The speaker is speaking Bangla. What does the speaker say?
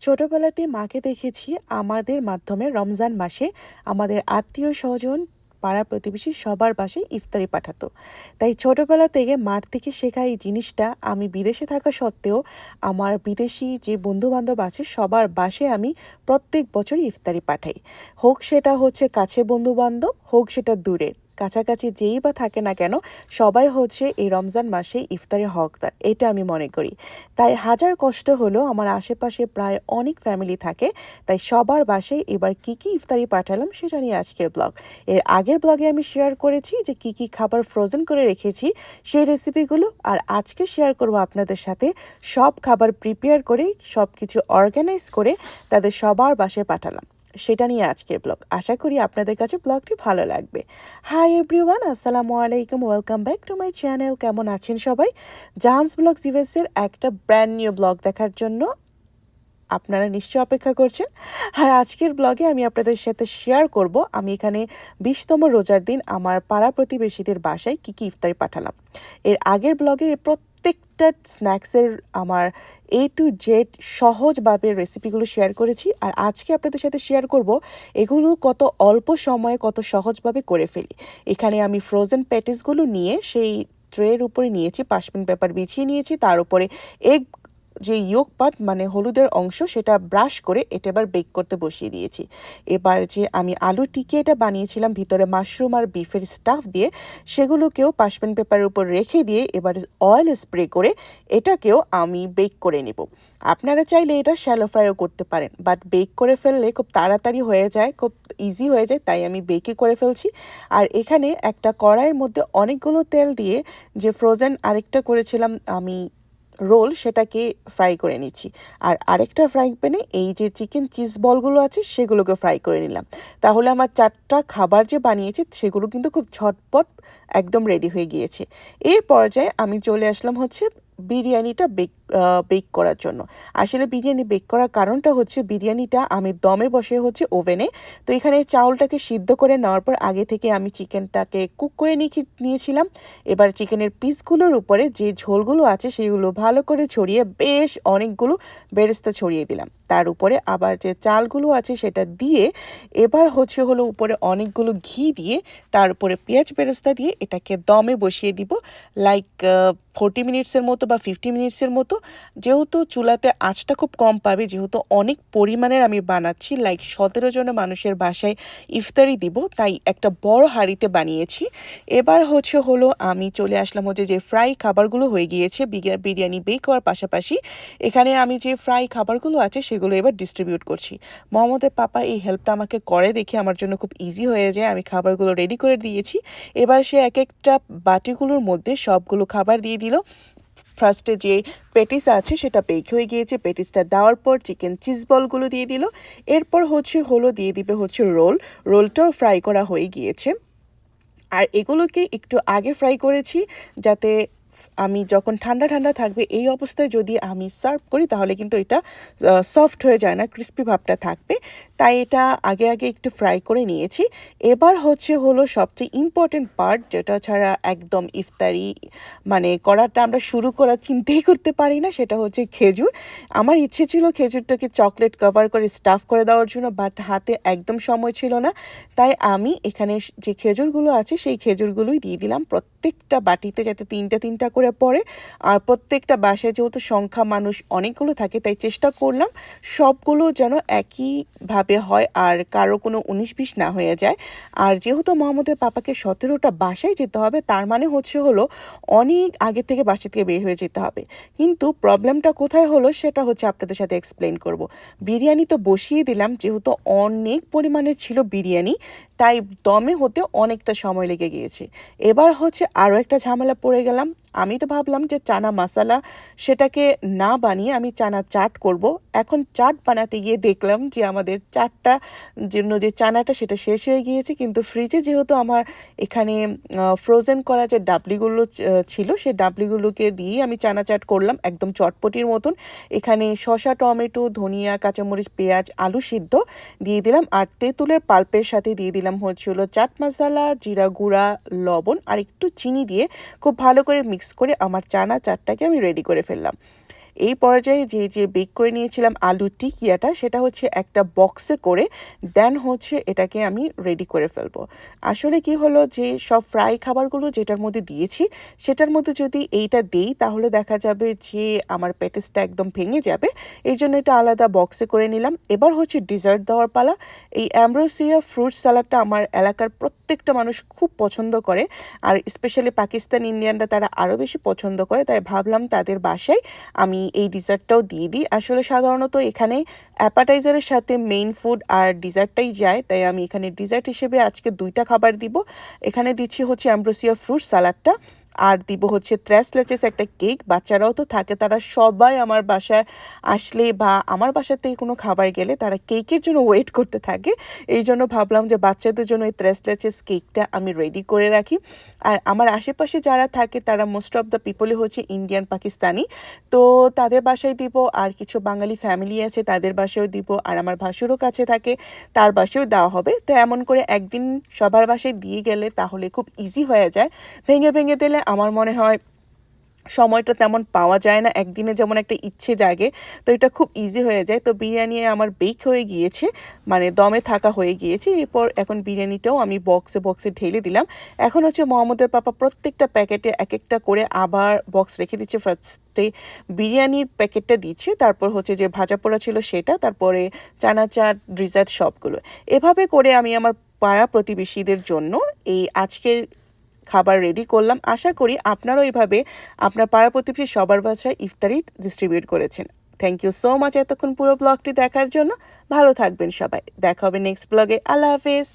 ছোটবেলাতে মাকে দেখেছি আমাদের মাধ্যমে রমজান মাসে আমাদের আত্মীয় স্বজন, পাড়া প্রতিবেশী সবার বাসায় ইফতারি পাঠাতো। তাই ছোটবেলা থেকে মার থেকে শেখা এই জিনিসটা আমি বিদেশে থাকা সত্ত্বেও আমার বিদেশি যে বন্ধু বান্ধব আছে সবার বাসে আমি প্রত্যেক বছরই ইফতারি পাঠাই। হোক সেটা হচ্ছে কাছের বন্ধু বান্ধব হোক সেটা দূরের। কাছাকাছি যেই বা থাকে না কেন, সবাই হচ্ছে এই রমজান মাসে ইফতারের হকদার, এটা আমি মনে করি। তাই হাজার কষ্ট হলেও আমার আশেপাশে প্রায় অনেক ফ্যামিলি থাকে, তাই সবার বাসায় এবার কি কি ইফতারি পাঠালাম সেটা নিয়ে আজকের ব্লগ এর আগের ব্লগে আমি শেয়ার করেছি যে কি কি খাবার ফ্রোজেন করে রেখেছি, সেই রেসিপিগুলো আর আজকে শেয়ার করব আপনাদের সাথে সব খাবার প্রিপেয়ার করে সব কিছু অর্গানাইজ করে তাদের সবার বাসায় পাঠালাম। সেটা নিয়ে আজকের ব্লগ। আশা করি আপনাদের কাছে ব্লগটি ভালো লাগবে। হাই এভরিওয়ান আসসালামু আলাইকুম welcome back to my channel কেমন আছেন সবাই? জাহান্স ব্লগ জিভেসের একটা ব্র্যান্ড নিউ ব্লগ দেখার জন্য আপনারা নিশ্চয় অপেক্ষা করছেন। আর আজকের ব্লগে আমি আপনাদের সাথে শেয়ার করব। আমি এখানে বিশতম রোজার দিন আমার পাড়া প্রতিবেশীদের বাসায় কী কী ইফতারি পাঠালাম। এর আগের ব্লগে প্রত্যেকটা স্ন্যাক্সের আমার এ টু জেড সহজভাবে রেসিপিগুলো শেয়ার করেছি। আর আজকে আপনাদের সাথে শেয়ার করব এগুলো কত অল্প সময়ে কত সহজভাবে করে ফেলি। এখানে আমি ফ্রোজেন প্যাটিসগুলো নিয়ে সেই ট্রের উপরে নিয়েছি পাশমিন পেপার বিছিয়ে নিয়েছি, তার উপরে এগ যে ইয়োগ পাট মানে হলুদের অংশ, সেটা ব্রাশ করে এটা এবার বেক করতে বসিয়ে দিয়েছি। এবার যে আমি আলু টিকে এটা বানিয়েছিলাম, ভিতরে মাশরুম আর বিফের স্টাফ দিয়ে, সেগুলোকেও পাশপেন পেপারের উপর রেখে দিয়ে এবার অয়েল স্প্রে করে এটাকেও আমি বেক করে নেব। আপনারা চাইলে এটা শ্যালো ফ্রাইও করতে পারেন, বাট বেক করে ফেললে খুব তাড়াতাড়ি হয়ে যায়, খুব ইজি হয়ে যায়, তাই আমি বেকে করে ফেলছি। আর এখানে একটা কড়াইয়ের মধ্যে অনেকগুলো তেল দিয়ে যে ফ্রোজেন আরেকটা করেছিলাম, আমি রোল সেটাকে ফ্রাই করে নিচ্ছি। আর আরেকটা ফ্রাই প্যানে এই যে চিকেন চিজ বলগুলো আছে সেগুলোকে ফ্রাই করে নিলাম। তাহলে আমার চারটা খাবার যে বানিয়েছি সেগুলো কিন্তু খুব ঝটপট একদম রেডি হয়ে গিয়েছে। এর পর্যায়ে আমি চলে আসলাম হচ্ছে বিরিয়ানিটা বেক বেক করার জন্য। আসলে বিরিয়ানি বেক করার কারণটা হচ্ছে বিরিয়ানিটা আমি দমে বসে হচ্ছে ওভেনে। তো এখানে চাউলটাকে সিদ্ধ করে নেওয়ার পর আগে থেকে আমি চিকেনটাকে কুক করে নিয়েছিলাম। এবার চিকেনের পিসগুলোর উপরে যে ঝোলগুলো আছে সেগুলো ভালো করে ছড়িয়ে বেশ অনেকগুলো বেরেস্তা ছড়িয়ে দিলাম। তার উপরে আবার যে চালগুলো আছে সেটা দিয়ে এবার হচ্ছে হলো উপরে অনেকগুলো ঘি দিয়ে তার উপরে পেঁয়াজ বেরেস্তা দিয়ে এটাকে দমে বসিয়ে দিব। লাইক ফোরটি মিনিটসের মতো বা ফিফটি মিনিটসের মতো। যেহেতু চুলাতে আঁচটা খুব কম পাবে, যেহেতু অনেক পরিমাণের আমি বানাচ্ছি লাইক সতেরো জনের মানুষের বাসায় ইফতারি দিব, তাই একটা বড় হাঁড়িতে বানিয়েছি। এবার হচ্ছে হলো আমি চলে আসলাম হচ্ছে যে ফ্রাই খাবারগুলো হয়ে গিয়েছে বিরিয়ানি বেক হওয়ার পাশাপাশি। এখানে আমি যে ফ্রাই খাবারগুলো আছে, সেগুলো এবার ডিস্ট্রিবিউট করছি। মোহাম্মদের পাপা এই হেল্পটা আমাকে করে দেখে আমার জন্য খুব ইজি হয়ে যায়, আমি খাবারগুলো রেডি করে দিয়েছি। এবার সে এক একটা বাটিগুলোর মধ্যে সবগুলো খাবার দিয়ে দিল। ফার্স্টে যে পেটিস আছে, সেটা বেক হয়ে গিয়েছে। পেটিসটা দেওয়ার পর চিকেন চিজ বলগুলো দিয়ে দিল। এরপর হচ্ছে হলো দিয়ে দিবে হচ্ছে রোল। রোলটাও ফ্রাই করা হয়ে গিয়েছে। আর এগুলোকে একটু আগে ফ্রাই করেছি, যাতে আমি যখন ঠান্ডা ঠান্ডা থাকবে, এই অবস্থায় যদি আমি সার্ভ করি, তাহলে কিন্তু এটা সফট হয়ে যায় না ক্রিস্পি ভাবটা থাকবে। তাই এটা আগে আগে একটু ফ্রাই করে নিয়েছি। এবার হচ্ছে হলো সবচেয়ে ইম্পর্টেন্ট পার্ট যেটা ছাড়া একদম ইফতারি মানে করাটা আমরা শুরু করা চিন্তাই করতে পারি না, সেটা হচ্ছে খেজুর। আমার ইচ্ছে ছিল খেজুরটাকে চকলেট কভার করে স্টাফ করে দেওয়ার জন্য বাট হাতে একদম সময় ছিল না। তাই আমি এখানে যে খেজুরগুলো আছে, সেই খেজুরগুলোই দিয়ে দিলাম প্রত্যেকটা বাটিতে, যাতে তিনটা তিনটা করে পড়ে। আর প্রত্যেকটা বাসায় যেহেতু সংখ্যা মানুষ অনেকগুলো থাকে, তাই চেষ্টা করলাম সবগুলো যেন একইভাবে হয় আর কারও কোনো উনিশ বিশ না হয়ে যায়। আর যেহেতু মোহাম্মদের পাপাকে সতেরোটা বাসায় যেতে হবে, তার মানে হচ্ছে হলো অনেক আগে থেকে বাসা থেকে বের হয়ে যেতে হবে। কিন্তু প্রবলেমটা কোথায় হলো সেটা হচ্ছে আপনাদের সাথে এক্সপ্লেন করব। বিরিয়ানি তো বসিয়ে দিলাম, যেহেতু অনেক পরিমাণের ছিল বিরিয়ানি তাই দমে হতে অনেকটা সময় লেগে গিয়েছে। এবার হচ্ছে আরও একটা ঝামেলা পড়ে গেলাম। আমি তো ভাবলাম যে চানা মশালা সেটাকে না বানিয়ে আমি চানা চাট করব। এখন চাট বানাতে গিয়ে দেখলাম যে আমাদের চাটটা জন্য যে চানাটা সেটা শেষ হয়ে গিয়েছে। কিন্তু ফ্রিজে যেহেতু আমার এখানে ফ্রোজেন করা যে ডাবলিগুলো ছিল সেই ডাবলিগুলোকে দিয়েই আমি চানা চাট করলাম একদম চটপটির মতন। এখানে শসা, টমেটো, ধনিয়া, কাঁচামরিচ, পেঁয়াজ, আলু সিদ্ধ দিয়ে দিলাম। আর তেঁতুলের পাল্পের সাথে দিয়ে দিলাম হচ্ছিল চাট মশলা, জিরা গুঁড়া, লবণ আর একটু চিনি দিয়ে খুব ভালো করে মিক্স করে আমার চানা চাটটাকে আমি রেডি করে ফেললাম। এই পর্যায়ে যে যে বেক করে নিয়েছিলাম আলু টিকিয়াটা, সেটা হচ্ছে একটা বক্সে করে দেন হচ্ছে এটাকে আমি রেডি করে ফেলব। আসলে কি হলো যে, সব ফ্রাই খাবারগুলো যেটার মধ্যে দিয়েছি, সেটার মধ্যে যদি এইটা দেই, তাহলে দেখা যাবে যে, আমার প্যাটিসটা একদম ভেঙে যাবে। এই জন্য এটা আলাদা বক্সে করে নিলাম। এবার হচ্ছে ডিজার্ট দেওয়ার পালা। এই অ্যাম্ব্রোসিয়া ফ্রুট সালাডটা আমার এলাকার প্রত্যেকটা মানুষ খুব পছন্দ করে। আর স্পেশালি পাকিস্তান ইন্ডিয়ানরা তারা আরও বেশি পছন্দ করে। তাই ভাবলাম তাদের বাসায় আমি এই ডিজার্টটাও দিয়ে দিই। আসলে সাধারণত এখানে অ্যাপাটাইজারের সাথে মেইন ফুড আর ডিজার্টটাই যায়, তাই আমি এখানে ডিজার্ট হিসেবে আজকে দুইটা খাবার দিব। এখানে দিচ্ছি হচ্ছে অ্যাম্ব্রোসিয়া ফ্রুট সালাডটা আর দিব হচ্ছে ত্র্যাস লেচেস একটা কেক বাচ্চারাও তো থাকে, তারা সবাই আমার বাসায় আসলে বা আমার বাসা থেকে কোনো খাবার গেলে তারা কেকের জন্য ওয়েট করতে থাকে। এই জন্য ভাবলাম যে বাচ্চাদের জন্য এই ত্র্যাস লেচেস কেকটা আমি রেডি করে রাখি। আর আমার আশেপাশে যারা থাকে, তারা মোস্ট অফ দ্য পিপলই হচ্ছে ইন্ডিয়ান পাকিস্তানি তো তাদের বাসায় দিব, আর কিছু বাঙালি ফ্যামিলি আছে, তাদের বাসায়ও দিব। আর আমার ভাসুরও কাছে থাকে, তার বাসায়ও দেওয়া হবে। তো এমন করে একদিন সবার বাসায় দিয়ে গেলে তাহলে খুব ইজি হয়ে যায়। ভেঙে ভেঙে দিলে আমার মনে হয় সময়টা তেমন পাওয়া যায় না, একদিনে যেমন একটা ইচ্ছে জাগে, তো এটা খুব ইজি হয়ে যায়। তো বিরিয়ানি আমার বেক হয়ে গিয়েছে মানে দমে থাকা হয়ে গিয়েছে, এরপর এখন বিরিয়ানিটাও আমি বক্সে বক্সে ঢেলে দিলাম। এখন হচ্ছে মোহাম্মদের পাপা প্রত্যেকটা প্যাকেটে এক একটা করে আবার বক্স রেখে দিচ্ছে। ফার্স্টে বিরিয়ানির প্যাকেটটা দিচ্ছে, তারপর হচ্ছে যে ভাজা পোড়া ছিল সেটা, তারপরে চানা চাট ড্রিজার্ট সবগুলো। এভাবে করে আমি আমার পাড়া প্রতিবেশীদের জন্য এই আজকের খাবার রেডি করলাম। আশা করি আপনারাও এইভাবে আপনার পাড়া প্রতিবেশী সবার বাসায় ইফতারি ডিস্ট্রিবিউট করেছেন। থ্যাংক ইউ সো মাচ এতক্ষণ পুরো ব্লগটি দেখার জন্য। ভালো থাকবেন সবাই। দেখা হবে নেক্সট ব্লগে আল্লাহ হাফেজ।